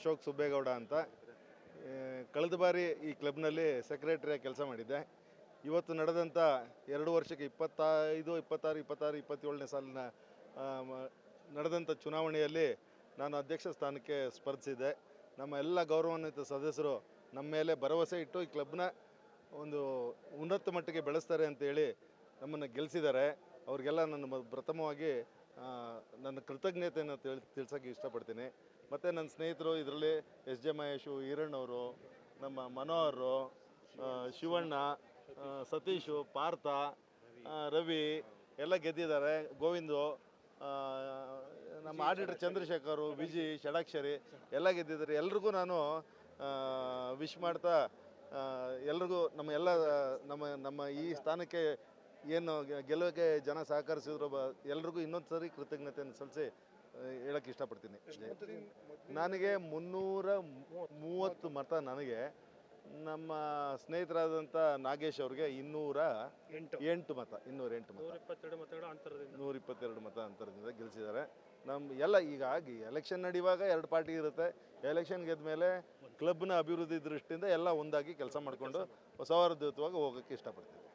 ಅಶೋಕ್ ಸುಬ್ಬೇಗೌಡ ಅಂತ ಕಳೆದ ಬಾರಿ ಈ ಕ್ಲಬ್ನಲ್ಲಿ ಸೆಕ್ರೆಟರಿಯಾಗಿ ಕೆಲಸ ಮಾಡಿದ್ದೆ. ಇವತ್ತು ನಡೆದಂಥ ಎರಡು ವರ್ಷಕ್ಕೆ ಇಪ್ಪತ್ತೈದು, ಇಪ್ಪತ್ತಾರು ಇಪ್ಪತ್ತಾರು, ಇಪ್ಪತ್ತೇಳನೇ ಸಾಲಿನ ನಡೆದಂಥ ಚುನಾವಣೆಯಲ್ಲಿ ನಾನು ಅಧ್ಯಕ್ಷ ಸ್ಥಾನಕ್ಕೆ ಸ್ಪರ್ಧಿಸಿದ್ದೆ. ನಮ್ಮ ಎಲ್ಲ ಗೌರವಾನ್ವಿತ ಸದಸ್ಯರು ನಮ್ಮ ಮೇಲೆ ಭರವಸೆ ಇಟ್ಟು ಈ ಕ್ಲಬ್ನ ಒಂದು ಉನ್ನತ ಮಟ್ಟಿಗೆ ಬೆಳೆಸ್ತಾರೆ ಅಂತೇಳಿ ನಮ್ಮನ್ನು ಗೆಲ್ಲಿಸಿದ್ದಾರೆ ಅವ್ರಿಗೆಲ್ಲ ನನ್ನ ಪ್ರಥಮವಾಗಿ ನನ್ನ ಕೃತಜ್ಞತೆಯನ್ನು ತಿಳ್ ತಿಳ್ಸೋಕ್ಕೆ ಇಷ್ಟಪಡ್ತೀನಿ. ಮತ್ತು ನನ್ನ ಸ್ನೇಹಿತರು ಇದರಲ್ಲಿ ಎಸ್. ಜೆ. ಮಹೇಶು ಈರಣ್ಣವರು ನಮ್ಮ ಮನೋಹರು ಶಿವಣ್ಣ ಸತೀಶು, ಪಾರ್ಥ ರವಿ ಎಲ್ಲ ಗೆದ್ದಿದ್ದಾರೆ. ಗೋವಿಂದು ನಮ್ಮ ಆಡಿಟರ್ ಚಂದ್ರಶೇಖರು, ವಿಜಿ, ಷಡಾಕ್ಷರಿ ಎಲ್ಲ ಗೆದ್ದಿದ್ದಾರೆ. ಎಲ್ರಿಗೂ ನಾನು ವಿಶ್ ಮಾಡ್ತಾ ಎಲ್ರಿಗೂ ನಮ್ಮ ಎಲ್ಲ, ನಮ್ಮ ನಮ್ಮ ಈ ಸ್ಥಾನಕ್ಕೆ ಏನು ಗೆಲುವಿಗೆ ಜನ ಸಹಕರಿಸಿದ್ರು ಬ ಎಲ್ರಿಗೂ ಇನ್ನೊಂದು ಸರಿ ಕೃತಜ್ಞತೆಯನ್ನು ಸಲ್ಲಿಸಿ ಹೇಳಕ್ಕೆ ಇಷ್ಟಪಡ್ತೀನಿ. ನನಗೆ ಮುನ್ನೂರ ಮೂವತ್ತು ಮತ ನನಗೆ. ನಮ್ಮ ಸ್ನೇಹಿತರಾದಂಥ ನಾಗೇಶ್ ಅವ್ರಿಗೆ ಇನ್ನೂರ ಎಂಟು. ಎಂಟು ಮತ ಇನ್ನೂರ ಎಂಟು ಮತ. ನೂರ ಇಪ್ಪತ್ತೆರಡು ಮತ ಅಂತರದಿಂದ ಗೆಲ್ಲಿಸಿದ್ದಾರೆ ನಮ್ಮ ಎಲ್ಲ ಈಗ ಆಗಿ ಎಲೆಕ್ಷನ್ ನಡೆಯುವಾಗ ಎರಡು ಪಾರ್ಟಿ ಇರುತ್ತೆ. ಎಲೆಕ್ಷನ್ ಗೆದ್ದ ಮೇಲೆ ಕ್ಲಬ್ನ ಅಭಿವೃದ್ಧಿ ದೃಷ್ಟಿಯಿಂದ ಎಲ್ಲ ಒಂದಾಗಿ ಕೆಲಸ ಮಾಡಿಕೊಂಡು ಸೌಹಾರ್ದಯುತವಾಗಿ ಹೋಗೋಕ್ಕೆ ಇಷ್ಟಪಡ್ತೀವಿ